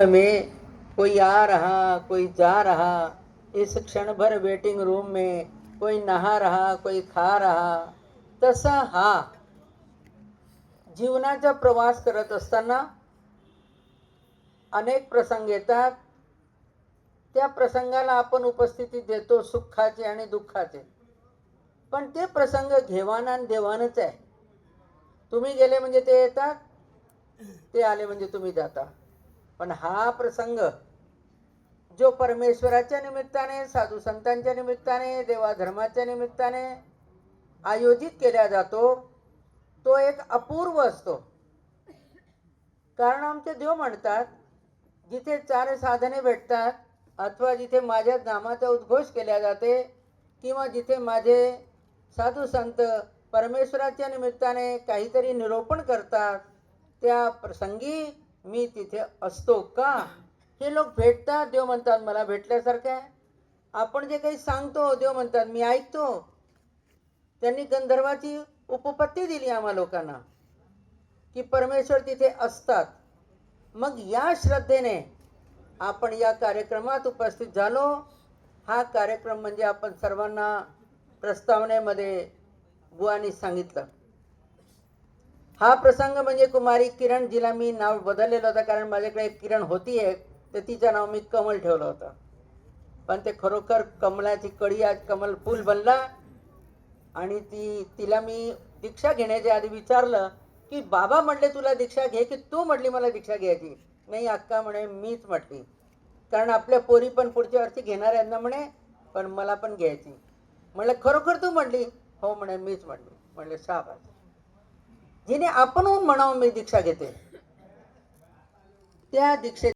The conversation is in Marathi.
में कोई आ रहा कोई जा रहा इस क्षण भर वेटिंग रूम में कोई नहा रहा कोई खा रहा तसा हा. जीवनाचा प्रवास करत असताना अनेक प्रसंग येतात. त्या प्रसंगाला आपण उपस्थिती देतो सुखाचे आणि दुःखाचे. पण ते प्रसंग घेवाण आणि देवाणच आहे. तुम्ही गेले म्हणजे ते येतात ते आले म्हणजे तुम्ही जाता. पण हा प्रसंग जो परमेश्वराच्या निमित्ताने साधू संतांच्या निमित्ताने देवाधर्माच्या निमित्ताने आयोजित केला जातो तो एक अपूर्व असतो. कारण आमचे देव म्हणतात जिथे चार साधने भेटतात अथवा जिथे माझ्या नामाचा उद्घोष केला जाते किंवा जिथे माझे साधू संत परमेश्वराच्या निमित्ताने काहीतरी निरोपण करतात त्या प्रसंगी मी तिथे असतो का? हे लोक भेटतात देव म्हणतात मला भेटल्यासारखं आहे. आपण जे काही सांगतो देव म्हणतात मी ऐकतो. त्यांनी गंधर्वाची उपपत्ती दिली आम्हा लोकांना की परमेश्वर तिथे असतात. मग या श्रद्धेने आपण या कार्यक्रमात उपस्थित झालो. हा कार्यक्रम म्हणजे आपण सर्वांना प्रस्तावनेमध्ये बुवानी सांगितलं. हा प्रसंग म्हणजे कुमारी किरण जिला मी नाव बदललेलं होतं कारण माझ्याकडे एक किरण होती एक तर तिचं नाव मी कमल ठेवलं होतं. पण ते खरोखर कमलाची कडी आज कमल फुल बनला आणि ती तिला मी दीक्षा घेण्याच्या आधी विचारलं की बाबा म्हटले तुला दीक्षा घे की तू म्हटली मला दीक्षा घ्यायची? नाही अक्का म्हणे मीच म्हटली. कारण आपल्या पोरी पण पुढच्या वर्षी घेणार आहेत ना म्हणे पण मला पण घ्यायची. म्हटलं खरोखर तू म्हटली? हो म्हणे मीच म्हटली. म्हणले शाबास. जिने आपण म्हणावं मी दीक्षा घेते. त्या दीक्षे